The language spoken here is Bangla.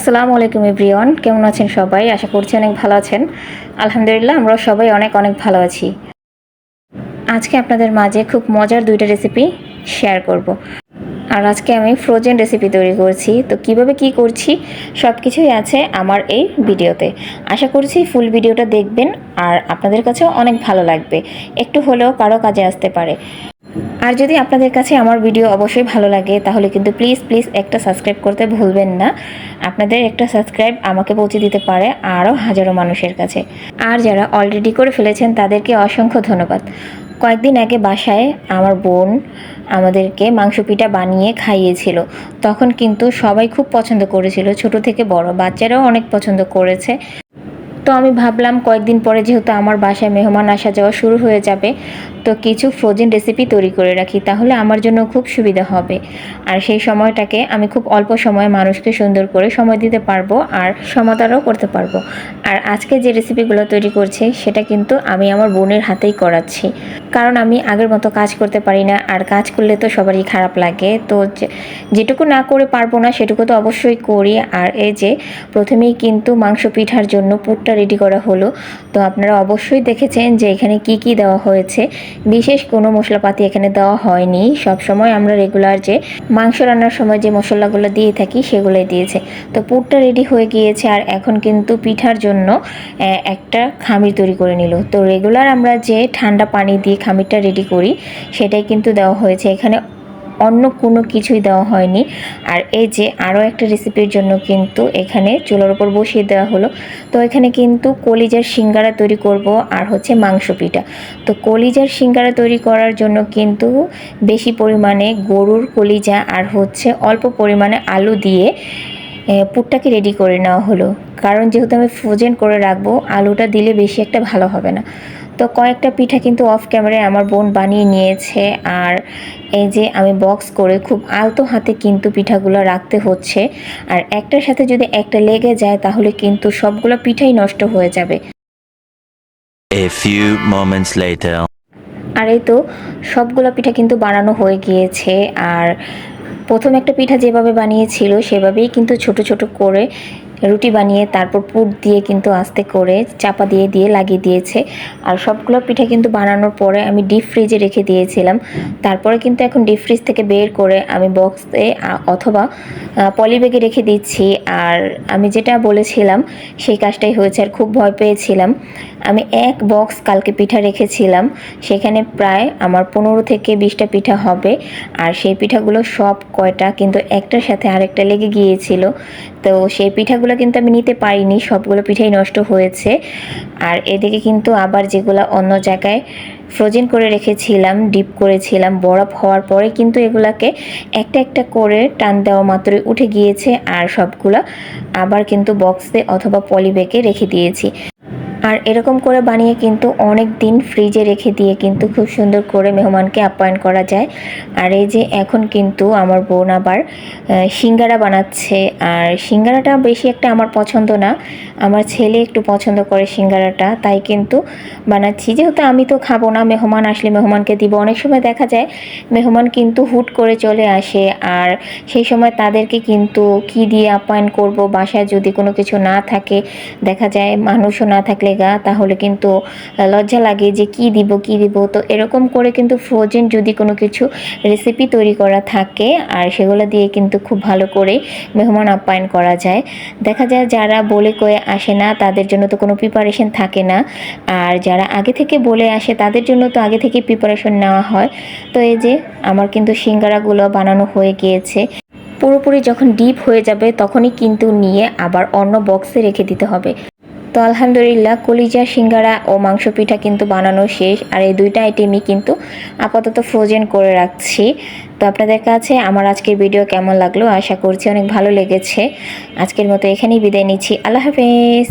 আসসালামু আলাইকুম এভরিওয়ান, কেমন আছেন সবাই? আশা করছি অনেক ভালো আছেন। আলহামদুলিল্লাহ আমরা সবাই অনেক অনেক ভালো আছি। আজকে আপনাদের মাঝে খুব মজার দুইটা রেসিপি শেয়ার করব। আর আজকে আমি ফ্রোজেন রেসিপি তৈরি করছি। তো কীভাবে কি করছি সব কিছুই আছে আমার এই ভিডিওতে। আশা করছি ফুল ভিডিওটা দেখবেন আর আপনাদের কাছেও অনেক ভালো লাগবে। একটু হলেও কারও কাজে আসতে পারে। আর যদি আপনাদের কাছে আমার ভিডিও অবশ্যই ভালো লাগে, তাহলে কিন্তু প্লিজ প্লিজ একটা সাবস্ক্রাইব করতে ভুলবেন না। আপনাদের একটা সাবস্ক্রাইব আমাকে পৌঁছে দিতে পারে আরও হাজারো মানুষের কাছে। আর যারা অলরেডি করে ফেলেছেন, তাদেরকে অসংখ্য ধন্যবাদ। কয়েকদিন আগে বাসায় আমার বোন আমাদেরকে মাংস পিঠা বানিয়ে খাইয়েছিল। তখন কিন্তু সবাই খুব পছন্দ করেছিল, ছোট থেকে বড়। বাচ্চারাও অনেক পছন্দ করেছে। তো আমি ভাবলাম কয়েকদিন পরে যেহেতু আমার বাসায় মেহমান আসা যাওয়া শুরু হয়ে যাবে, তো কিছু ফ্রোজেন রেসিপি তৈরি করে রাখি, তাহলে আমার জন্য খুব সুবিধা হবে। আর সেই সময়টাকে আমি খুব অল্প সময়ে মানুষকে সুন্দর করে সময় দিতে পারব আর সমাধানও করতে পারব। আর আজকে যে রেসিপিগুলো তৈরি করছি, সেটা কিন্তু আমি আমার বোনের হাতেই করাচ্ছি। কারণ আমি আগের মতো কাজ করতে পারি না, আর কাজ করলে তো সবারই খারাপ লাগে, তো যেটুকু না করে পারব না, সেটুকু তো অবশ্যই করি। আর এই যে, প্রথমেই কিন্তু মাংস পিঠার জন্য পুরটা রেডি করা হলো। তো আপনারা অবশ্যই দেখেছেন যে এখানে কি কি দেওয়া হয়েছে। বিশেষ কোনো মশলাপাতি এখানে দেওয়া হয়নি। সব সময় আমরা রেগুলার যে মাংস রান্নার সময় যে মশলাগুলো দিয়ে থাকি সেগুলোই দিয়েছে। তো পুরটা রেডি হয়ে গিয়েছে আর এখন কিন্তু পিঠার জন্য একটা খামির তৈরি করে নিল। তো রেগুলার আমরা যে ঠান্ডা পানি দিয়ে খামিরটা রেডি করি, সেটাই কিন্তু দেওয়া হয়েছে। এখানে অন্য কোনো কিছুই দেওয়া হয়নি। আর এই যে আরও একটা রেসিপির জন্য কিন্তু এখানে চুলার উপর বসিয়ে দেওয়া হলো। তো এখানে কিন্তু কলিজার সিঙ্গারা তৈরি করব আর হচ্ছে মাংস পিঠা। তো কলিজার সিঙ্গারা তৈরি করার জন্য কিন্তু বেশি পরিমাণে গরুর কলিজা আর হচ্ছে অল্প পরিমাণে আলু দিয়ে পুরটাকে রেডি করে নেওয়া হলো। কারণ যেহেতু আমি ফ্রোজেন করে রাখব, আলুটা দিলে বেশি একটা ভালো হবে না। তো কয়েকটা পিঠা কিন্তু অফ ক্যামেরায় আমার বোন বানিয়ে নিয়েছে। আর এই যে আমি বক্স করে খুব আলতো হাতে কিন্তু পিঠাগুলো রাখতে হচ্ছে। আর একটার সাথে যদি একটা লেগে যায় তাহলে কিন্তু সবগুলো পিঠাই নষ্ট হয়ে যাবে। A few moments later. আর এই তো সবগুলো পিঠা কিন্তু বানানো হয়ে গিয়েছে। আর প্রথম একটা পিঠা যেভাবে বানিয়েছিল সেভাবেই কিন্তু ছোট ছোট করে রুটি বানিয়ে তারপর পুর দিয়ে কিন্তু আস্তে করে চাপা দিয়ে দিয়ে লাগিয়ে দিয়েছে। আর সবগুলো পিঠা কিন্তু বানানোর পরে আমি ডিপ ফ্রিজে রেখে দিয়েছিলাম। তারপরে কিন্তু এখন ডিপ ফ্রিজ থেকে বের করে আমি বক্সে অথবা পলিব্যাগে রেখে দিচ্ছি। আর আমি যেটা বলেছিলাম, সেই কাজটাই হয়েছে আর খুব ভয় পেয়েছিলাম। আমি এক বক্স কালকে পিঠা রেখেছিলাম। সেখানে প্রায় আমার পনেরো থেকে বিশটা পিঠা হবে। আর সেই পিঠাগুলো সব কয়টা কিন্তু একটার সাথে আরেকটা লেগে গিয়েছিল। তো সেই পিঠাগুলো কিন্তু আমি নিতে পারিনি, সবগুলো পিঠাই নষ্ট হয়েছে। আর এদিকে কিন্তু আবার যেগুলো অন্য জায়গায় ফ্রোজেন করে রেখেছিলাম ডিপ করেছিলাম, বরফ হওয়ার পরে কিন্তু এগুলাকে একটা একটা করে টান দেওয়া মাত্রই উঠে গিয়েছে। আর সবগুলো আবার কিন্তু বক্সে অথবা পলিব্যাগে রেখে দিয়েছি। আর এরকম করে বানিয়ে কিন্তু অনেক দিন ফ্রিজে রেখে দিয়ে কিন্তু খুব সুন্দর করে মেহমানকে আপ্যায়ন করা যায়। আর এই যে এখন কিন্তু আমার বোন আবার সিঙ্গারা বানাচ্ছে। আর সিঙ্গারাটা বেশি একটা আমার পছন্দ না। আমার ছেলে একটু পছন্দ করে সিঙ্গারাটা, তাই কিন্তু বানাচ্ছি। যেহেতু আমি তো খাব না, মেহমান আসলে মেহমানকে দিব। অনেক সময় দেখা যায়, মেহমান কিন্তু হুট করে চলে আসে। আর সেই সময় তাদেরকে কিন্তু কি দিয়ে আপ্যায়ন করব, বাসায় যদি কোনো কিছু না থাকে, দেখা যায় মানুষও না থাকলে গা তাহলে কিন্তু লজ্জা লাগে যে কি দিব কি দিব। তো এরকম করে কিন্তু ফ্রোজেন যদি কোনো কিছু রেসিপি তৈরি করা থাকে, আর সেগুলো দিয়ে কিন্তু খুব ভালো করে মেহমান আপ্যায়ন করা যায়। দেখা যায় যারা বলে কয়ে আসে না, তাদের জন্য তো কোনো প্রিপারেশন থাকে না। আর যারা আগে থেকে বলে আসে, তাদের জন্য তো আগে থেকে প্রিপারেশন নেওয়া হয়। তো এই যে, আমার কিন্তু সিঙ্গারাগুলো বানানো হয়ে গিয়েছে। পুরোপুরি যখন ডিপ হয়ে যাবে, তখনই কিন্তু নিয়ে আবার অন্য বক্সে রেখে দিতে হবে। তো আলহামদুলিল্লাহ, কলিজা, সিঙ্গারা ও মাংস পিঠা কিন্তু বানানো শেষ। আর এই দুইটা আইটেমই কিন্তু আপাতত ফ্রোজেন করে রাখছি। তো আপনাদের কাছে আমার আজকের ভিডিও কেমন লাগল? আশা করছি অনেক ভালো লেগেছে। আজকের মতো এখানেই বিদায় নিচ্ছি। আল্লাহ হাফেজ।